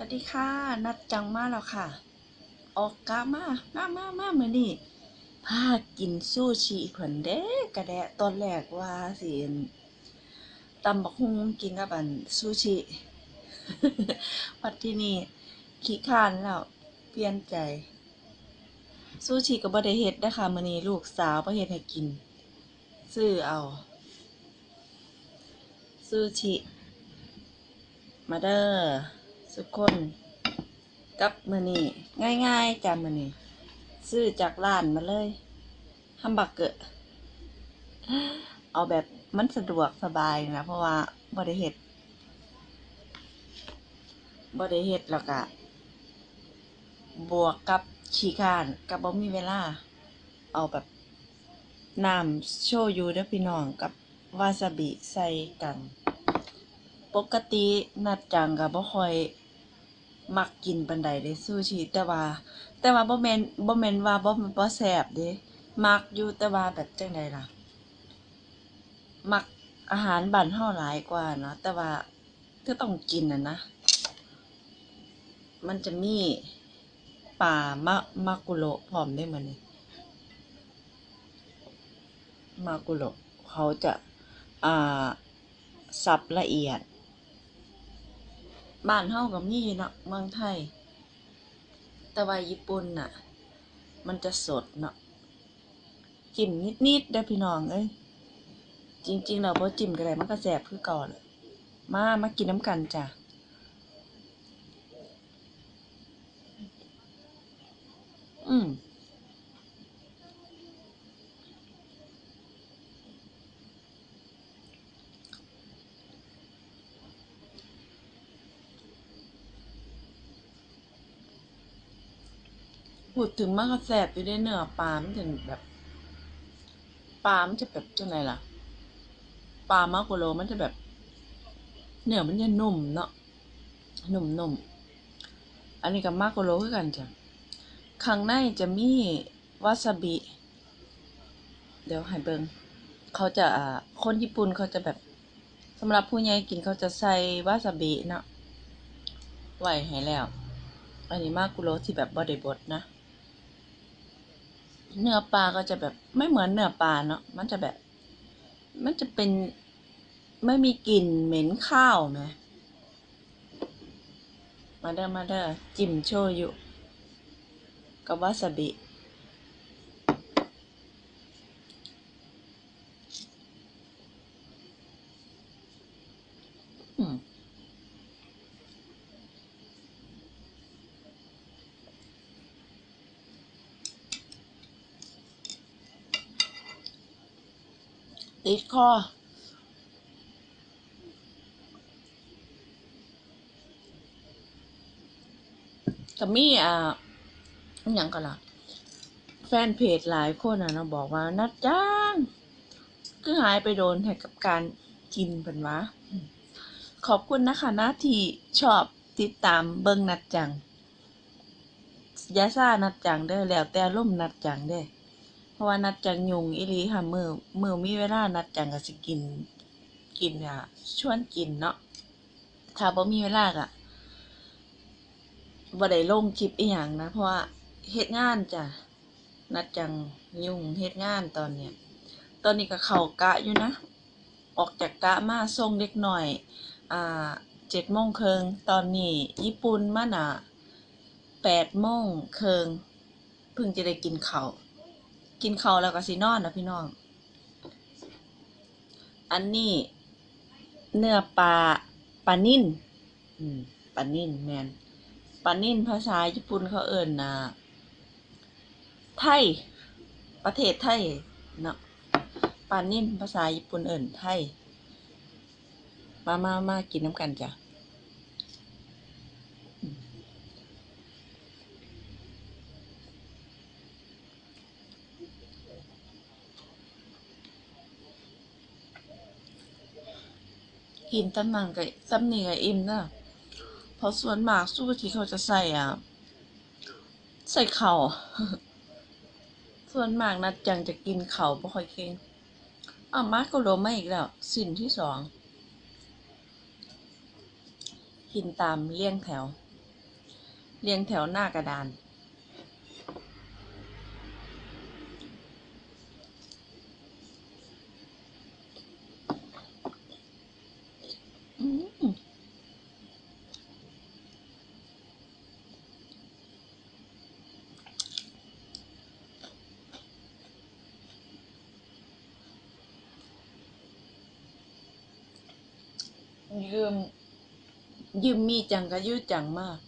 สวัสดีค่ะ นัดจังมาแล้วค่ะ ออกกามา มามามาเมื่อนี่พากินซูชิเพิ่นเด้กระแดะตอนแรกว่าสิตำบักฮุงกินกับอันซูชิปัดที่นี่ขี้ข้านแล้ว เปลี่ยนใจ ซูชิก็บ่ได้เฮ็ดนะคะมื้อนี้ลูกสาวบ่เฮ็ดให้กิน ซื้อเอา ซูชิ มาเด้อ ทุกคนกับมือนี้ง่ายๆจ้ะมือนี้ซื้อจากร้านมาเลยฮัมบักเกอร์เอาแบบมันสะดวกสบายนะ เพราะว่าบริเฮ็ดบริเฮ็ดแล้วก็บวกกับขี้ข้านกับบ่มีเวลา เอาแบบน้ำโชยุเด้อพี่น้องกับวาซาบิใส่กัน ปกตินัดจังก็บ่ค่อย มักกินปานใดเด้ซูชิแต่ว่า แต่ว่าบ่แม่นบ่แม่นว่าบ่บ่แซ่บเด้มักอยู่แต่ว่าแบบจังไดล่ะ มักอาหารบ้านเฮาหลายกว่าเนาะแต่ว่าก็ต้องกินน่ะนะ มันจะมีป่ามะมากุโรพร้อมได้มื้อนี้มากุโรเขาจะ อ่า สับละเอียด บ้านเฮาก็มีเนาะเมืองไทย แต่ว่าญี่ปุ่นน่ะ มันจะสดเนาะจิ้มนิดๆได้พี่น้องเอ้ยจริงๆเราบ่จิ้มก็ได้มันก็แซ่บคือก่าแหละมามากินน้ำกันจ้ะอืม พูดถึงมันก็แซ่บอยู่ได้เนื้อปลามันจะแบบปลามันจะแบบจังไงล่ะปลามาโกโรมันจะแบบ เนื้อมันจะนุ่มเนาะนุ่มนุ่มอันนี้กับมาโกโรคือกันจ้ะข้างในจะมีวาซาบิ เดี๋ยวให้เบิงเขาจะคนญี่ปุ่นเขาจะแบบสำหรับผู้ใหญ่กินเขาจะใส่วาซาบิเนาะไหวให้แล้ว อันนี้มากุโรที่แบบบไดบดนะ เนื้อปลาก็จะแบบไม่เหมือนเนื้อปลาเนาะมันจะแบบ มันจะเป็นไม่มีกลิ่นเหม็นข้าวไหมมาเด้อมาเด้อจิ้มโชยุกับวาซาบิ ติดคอก็มีอ่าอย่างก็ล่ะ แฟนเพจหลายคนอะนะบอกว่า นัดจ้างคือหายไปโดนให้กับการกินเป็นวะ ขอบคุณนะคะนะที่ชอบติดตามเบิ่งนัดจังยาซ่านัดจังเด้อแล้วแต่ร่มนัดจังเด้อ ราะว่านัดจังยุงอีหลีค่ะมือมือมีเวลานัดจังก็สิกิน กินอะชวนกินเนาะถ้าบ่มีเวลาก็บ่ได้ลงคลิปอีหยังนะ เพราะว่าเฮ็ดงานจ้ะนัดจังยุ่งเฮ็ดงานตอนเนี้ยตอนนี้ก็เข้ากะอยู่นะ ออกจากกะมาส่งเด็กหน่อย อ่าเจ็ดโมงเครึ่งตอนนี้ ญี่ปุ่นมาน่ะแปดโมงเครึ่งเพิ่งจะได้กินข้าว กินข้าวแล้วก็สินอนนะพี่น้อง อันนี้ เนื้อปลาปลานิ่นปลานิ่นแมนปลานิ่นภาษาญี่ปุ่นเขาเอิ้นนะไทย ประเทศไทยเนาะปลานิ่นภาษาญี่ปุ่นเอิ้นไทย มามามากินน้ำกันจ้ะ กินตั้งนังกับตั้นี่กับอิ่มเนาะเพราะส่วนมากสู้ที่เขาจะใส่อะ ใส่เข่า ส่วนมากนัดจังจะกินเข่าบ่ค่อยเก่งอ้าวมาก็โรมาอีกแล้ว สินที่สอง กินตามเลี่ยงแถวเรียงแถวหน้ากระดาน อืม ยืม ยืมมีจังก็ยืดจังมาก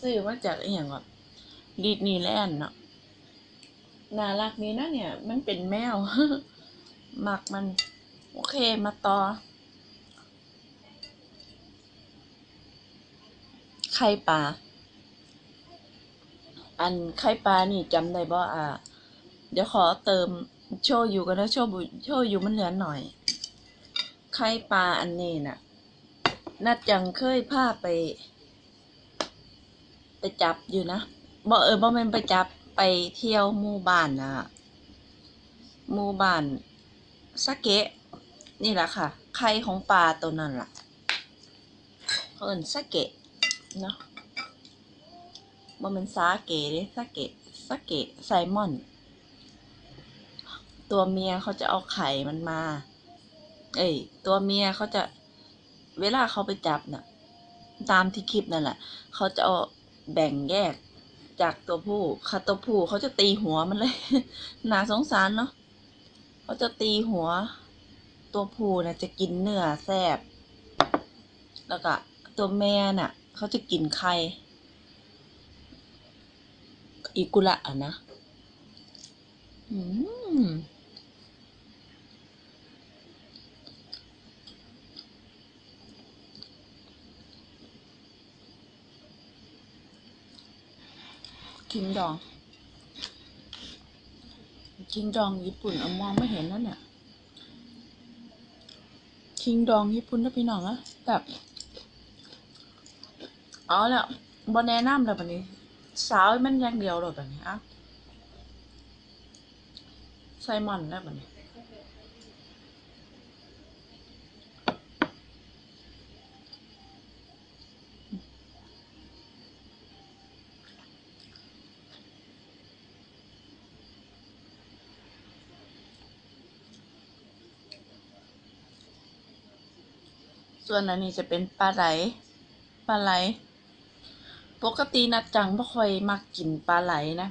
ซื้อมาจากอหย่างแบบดีดนีแลนด์เนาะน่ารักนี้นะเนี่ย มันเป็นแมวหมักมัน โอเคมาต่อ ไข่ปลาอันไข่ปลานี่จำได้บ่อะเดี๋ยวขอเติมโชยุกันนะโชบุโชยุมันเหลือหน่อย ไข่ปลาอันนี้น่ะ นัดจังเคยพาไป ไปจับอยู่นะบ่เออบ่แม่นไปจับไปเที่ยวหมู่บ้านนะหมู่บ้านสะเกะ นี่แหละค่ะ ไข่ของปลาตัวนั้นล่ะเขาเอิ้นสะเกะเนาะบ่แม่นสาเกะเด้สะเกะสะเกะไซมอน ตัวเมียเขาจะเอาไข่มันมา เอ้ยตัวเมียเขาจะ เวลาเขาไปจับน่ะ ตามที่คลิปนั่นแหละ เขาจะเอาแบ่งแยกจากตัวผู้ค่ะตัวผู้เขาจะตีหัวมันเลยน่าสงสารเนาะเขาจะตีหัว ตัวผู้น่ะจะกินเนื้อแซ่บแล้วก็ตัวแม่น่ะ เขาจะกินไข่อีกุระอะนะ อืม คิงดอง คิงดองญี่ปุ่นเอามองไม่เห็นนั่นเนี่ย คิงดองญี่ปุ่นนะพี่น้องอะแบบเอาแล้วบอแนะนำแล้วแบบนี้ สาวมันอย่างเดียวเลยแบบนี้อะไซมอนแล้วแบบนี้ ส่วนอันนี้จะเป็นปลาไหล ปลาไหล ปกตินัดจังบ่ค่อยมักกินปลาไหลนะ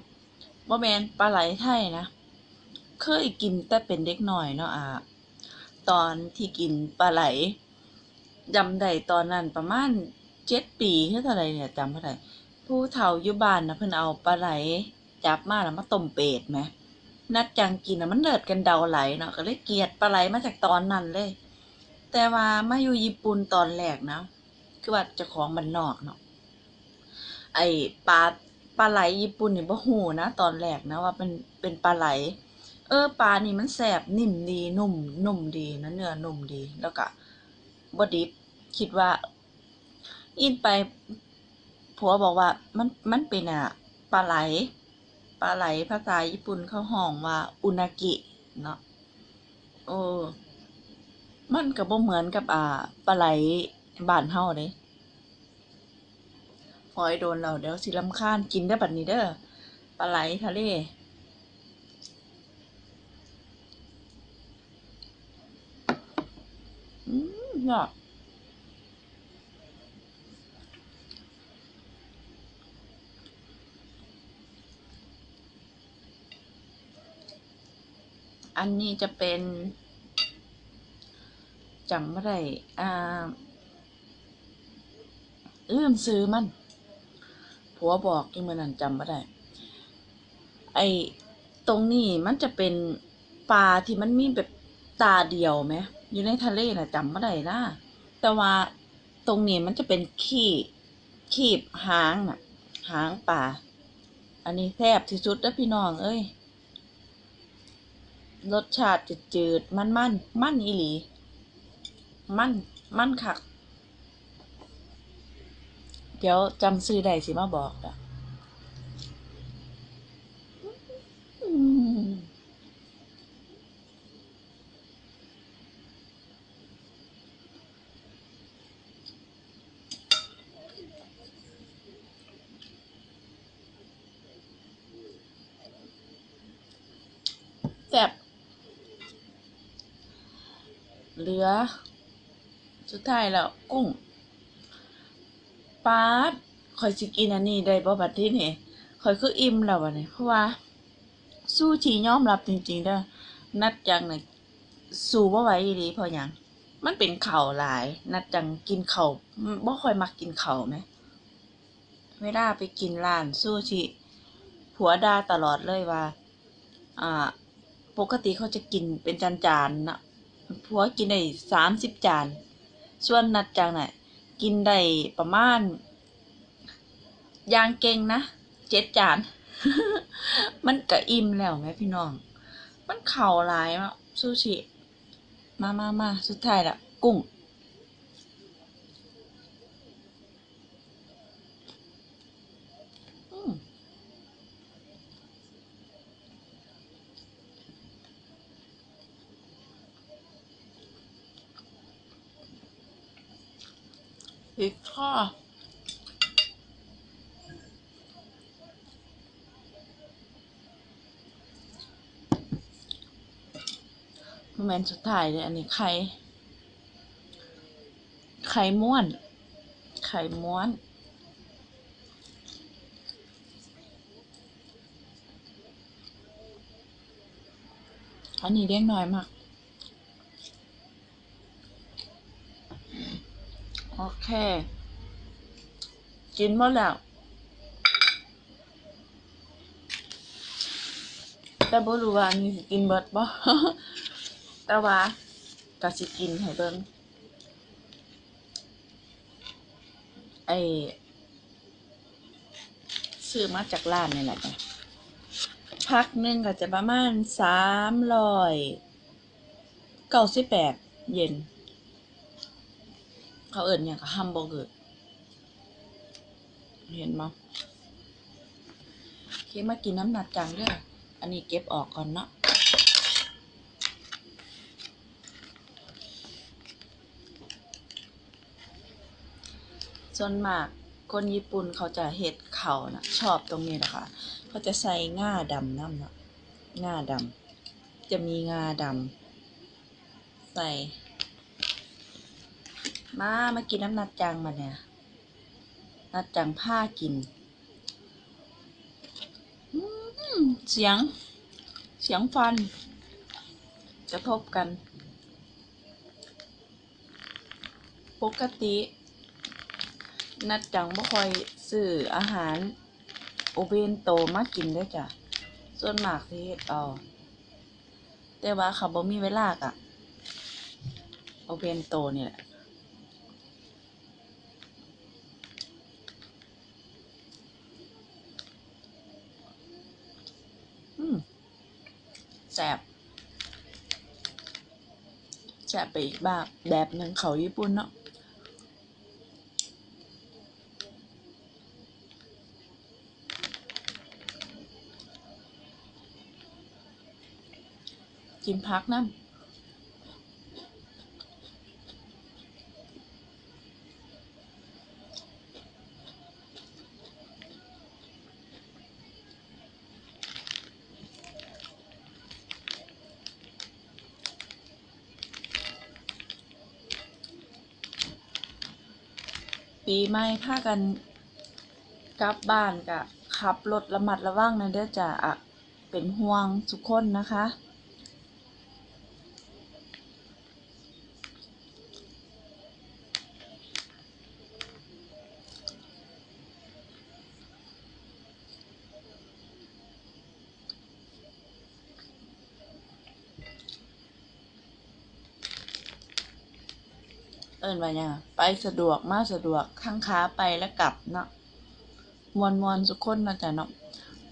บ่แมนปลาไหลไทยนะ เคยกินแต่เป็นเด็กหน่อยเนาะอะตอนที่กินปลาไหลจำได้ตอนนั้นประมาณเจ็ดปีคือเท่าไหรเนี่ยจำเท่าไหร่ผู้เฒ่าอยู่บ้านนะเพิ่นเอาปลาไหลจับมาแล้วมาต้มเป็ดไหมนัดจังกินนะมันเลิดกันเดาไหลเนาะก็เลยเกลียดปลาไหลมาจากตอนนั้นเลย แต่ว่ามาอยู่ญี่ปุ่นตอนแรกนะ คือว่าจ้าของบ้านนอกเนาะ ไอปลาปลาไหลญี่ปุ่นนี่บ่ฮู้นะตอนแรกนะว่าเป็นเป็นปลาไหล เออปลานี่มันแสบนิ่มดีนุ่มนุ่มดีนะเนื้อนุ่มดีแล้วก็บ่ดิบคิดว่า อินไปผัวบอกว่ามันมันเป็นอะปลาไหลปลาไหลภาษาญี่ปุ่นเขาห้องว่าอุนากิเนาะโอ้ มันก็บ่เหมือนกับอ่าปลาไหลบ้านเฮาเด้หอยโดนเราเดี๋ยวสิรำคาญกินได้บัดนี้เด้อปลาไหลทะเลอืมเนาะอันนี้จะเป็น จำไม่ได้อ่าลืมซื้อมันผัวบอกยังมันนั้นจำไม่ได้ ไอ้ตรงนี้มันจะเป็นปลาที่มันมีแบบตาเดียวไหมอยู่ในทะเลนะจำไม่ได้นะแต่ว่าตรงนี้มันจะเป็นขี้ขีบหางน่ะ หางปลาอันนี้แทบที่สุดแล้วพี่น้องเอ้ยรสชาติจืดๆมันมันมันอีหลี มั่น มั่นคัก เดี๋ยวจำซื้อได้สิมาบอกอะแบเหลือ สุดท้ายแล้วกุ้งปลาดข่อยสิกินอันนี้ได้บ่บัดนี้นี่ข่อยคืออิ่มแล้วบัดนี้เพราะว่า สู้ชียอมรับจริงๆเด้อนัดจังน่ะสู้บ่ไหวอีหลีเพรางมันเป็นเข้าหลาย นัดจังกินเข้าบ่ค่อยมักกินเข้าวแหมเวลาไปกินร้านซูชิผัวด่าตลอดเลยว่า อ่า ปกติเขาจะกินเป็นจานๆนะผัวกินได้สามสิบจาน ส่วนนัดจังน่ะกินได้ประมาณยางเก่งนะเจ็ดจาน มันก็อิ่มแล้วไหมพี่น้อง มันเข่าลายมะซูชิ มามามาสุดท้ายละกุ้ง พริกข้อโมเมนต์สุดท้ายเลยอันนี้ไข่ ไข่ม้วน ไข่ม้วนอันนี้เด้ยงน้อยมาก โอเค กินหมดแล้ว แต่บ่รู้ว่านนี้สิกินเบิดบ่แต่ว่าก็สิกินให้เบิ่งไอ้ซื้อมาจากร้านนี่แหละจ้ะพักหนึ่งก็จะประมาณสามร้อยเก้าสิบแปดเย็น เขาเอิ่นอย่างกับฮัมเบอร์เกอร์เห็นมั้ยเคมากินน้ำหนักจังเด้วยอันนี้เก็บออกก่อนเนาะส่วนมากคนญี่ปุ่นเขาจะเฮ็ดเขานะชอบตรงนี้แหละคะเขาจะใส่ง่าดำน้ำเนาะง่าดำจะมีงาดำใส่ มามากินน้ำนัดจังมาเนี่ยนัดจังผ้ากินเสียง เสียงฟันกระทบกัน ปกติ นัดจังบ่ค่อยซื้ออาหารโอเบนโตมากินได้อจ้ะ ส่วนมากสิเฮ็ดเอาแต่ว่าเขาบ่มีเวลากะโอเบนโตนี่แหละ แสบแสบไปอีกแบบแบบหนึ่งเขาญี่ปุ่นเนาะกินพักน้ำ ปีใหม่พากันกลับบ้านกะขับรถระมัดระวังนะเด้อจ้า อะ เป็นห่วงทุกคนนะคะ เอินว่าเนี่ยงอะไปสะดวกมากสะดวกข้างค้าไปแล้วกลับเนาะมวนมวนๆสุกคนนาะจ้ะเนาะ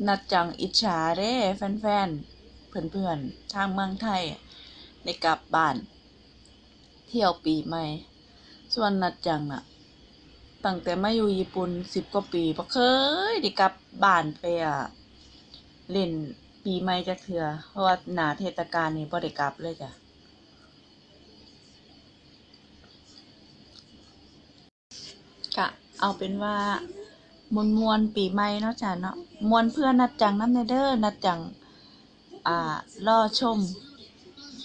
นัดจังอิจฉาเด้แฟนๆ เพื่อนๆ ทางเมืองไทยได้กลับบ้าน เที่ยวปีใหม่ ส่วนนัดจังน่ะตั้งแต่มาอยู่ญี่ปุ่นสิบกว่าปีบ่เคยได้กลับบ้านไปอะเล่นปีใหม่จักเทื่อเพราะว่าหนาเทศกาลนี่บ่ได้กลับเลยจ้ะ กะ เอาเป็นว่ามวนมวนปีใหม่เนาะจ้ะเนาะมวนเพื่อนนัดจังน้ำเนเด้อนัดจังอ่ารอชม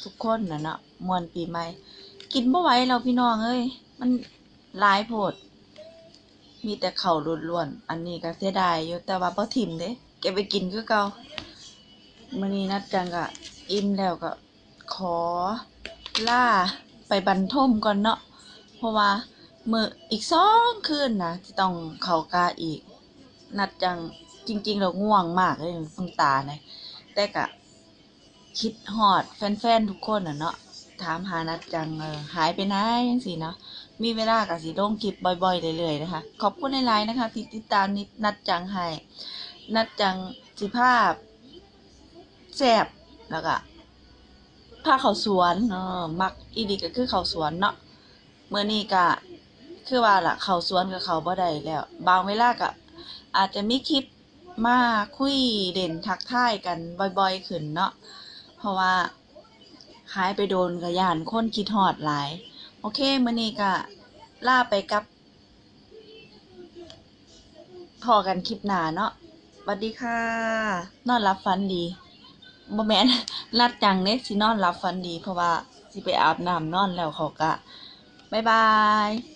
ทุกคนนะเนาะมวนปีใหม่ กินบ่ไหวแล้วพี่น้องเอ้ยมันหลายโพด มีแต่เข้าล้วนๆอันนี้ก็เสียดายอยู่แต่ว่าบ่ทิ่มเด้เก็บไปกินคือเก่ามื้อนี้นัดจังก็อิ่มแล้วก็ขอล่าไปบรรทมก่อนเนาะเพราะว่า มื้ออีกสองคืนนะที่ต้องเข้ากาอีก นัดจังจริงๆแล้วง่วงมากเลยเพิ่งตาเนยแต่ก็คิดฮอดแฟนๆทุกคนน่ะเนาะถามหานัดจังเออหายไปไหนจังซี่เนาะมีเวลาก็สิลงคลิปบ่อยๆเรื่อยๆนะคะ ขอบคุณหลายๆนะคะ ที่ติดตามนิดนัดจังให้นัดจังสิภาพแซ่บแล้วก็พาเขาสวนเนาะมักอีดีก็คือเขาสวนเนาะเมื่อนี้ก็ คือว่าล่ะ เขาสวนกับเขาบ่ได้แล้ว บางเวลาก็อาจจะมีคลิปมาคุยเด่นทักทายกันบ่อยๆขึ้นเนาะ เพราะว่าหายไปโดนก็ย่านคนคิดฮอดหลาย โอเคมื้อนี้ก็ล่าไปกับพอกันคลิปหน้าเนาะสวัสดีค่ะ นอนรับฝันดีบ่แม่นนัดจังเด้สินอนรับฝันดี เพราะว่าสิไปอาบน้ำนอนแล้วเขาก็บ๊ายบาย